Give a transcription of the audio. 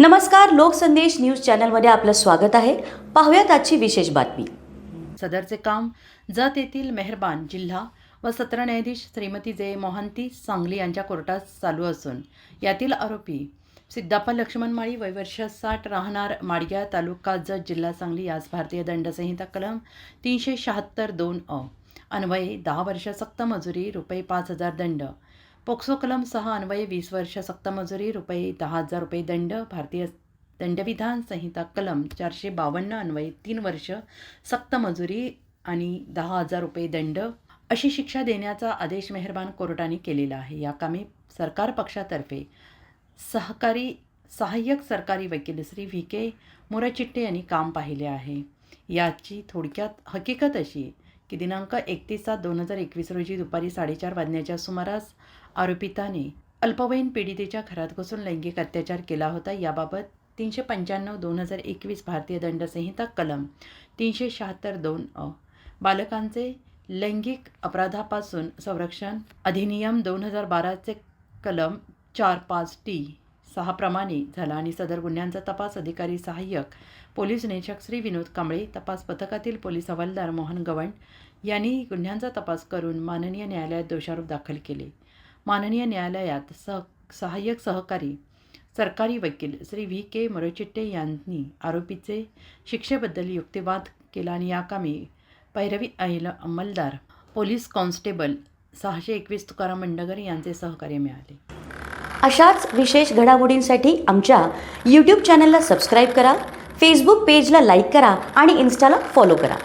नमस्कार लोकसंदेश न्यूज चॅनलमध्ये आपलं स्वागत आहे. पाहूयात आजची विशेष बातमी. सदरचे काम जत येथील मेहरबान जिल्हा व सत्र न्यायाधीश श्रीमती जे. मोहंती सांगली यांच्या कोर्टात चालू असून यातील आरोपी सिद्धाप्पा लक्ष्मण माळी वर्ष साठ राहणार माडग्या तालुका जत जिल्हा सांगली यास भारतीय दंडसंहिता कलम तीनशे शहात्तर दोन अ अन्वये दहा वर्ष सक्त मजुरी रुपये पाच हजार दंड पोक्सो कलम सहा अन्वये वीस वर्ष सक्तमजुरी रुपये दहा हजार रुपये दंड भारतीय दंडविधान संहिता कलम चारशे बावन्न अन्वये तीन वर्ष सक्त मजुरी आणि दहा हजार रुपये दंड अशी शिक्षा देण्याचा आदेश मेहरबान कोर्टाने केलेला आहे. या कामी सरकार पक्षातर्फे सहकारी सहाय्यक सरकारी वकील श्री व्ही के मोराचिट्टे यांनी काम पाहिले आहे. याची थोडक्यात हकीकत अशी की दिनांक एकतीस सात दोन हजार एकवीस रोजी दुपारी साडेचार वाजण्याच्या सुमारास आरोपिताने अल्पवयीन पीडितेच्या घरात घुसून लैंगिक अत्याचार केला होता. याबाबत तीनशे पंच्याण्णव दोन हजार एकवीस भारतीय दंडसंहिता कलम तीनशे शहात्तर दोन अ. बालकांचे लैंगिक अपराधापासून संरक्षण अधिनियम दोन हजार बाराचे कलम चार पाच टी सहाप्रमाणे झाला आणि सदर गुन्ह्यांचा तपास अधिकारी सहाय्यक पोलीस निरीक्षक श्री विनोद कांबळे तपास पथकातील पोलीस हवालदार मोहन गवंड यांनी गुन्ह्यांचा तपास करून माननीय न्यायालयात दोषारोप दाखल केले. माननीय न्यायालयात सह सहाय्यक सहकारी सरकारी वकील श्री व्ही के मरोचिट्टे यांनी आरोपीचे शिक्षेबद्दल युक्तिवाद केला आणि याकामी पैरवी अहिल अंमलदार पोलीस कॉन्स्टेबल सहाशे एकवीस तुकाराम मंडगर यांचे सहकार्य मिळाले. अशाच विशेष घडामोडींसाठी आमच्या यूट्यूब चॅनलला सबस्क्राईब करा फेसबुक पेजला लाईक करा आणि इन्स्टाला फॉलो करा.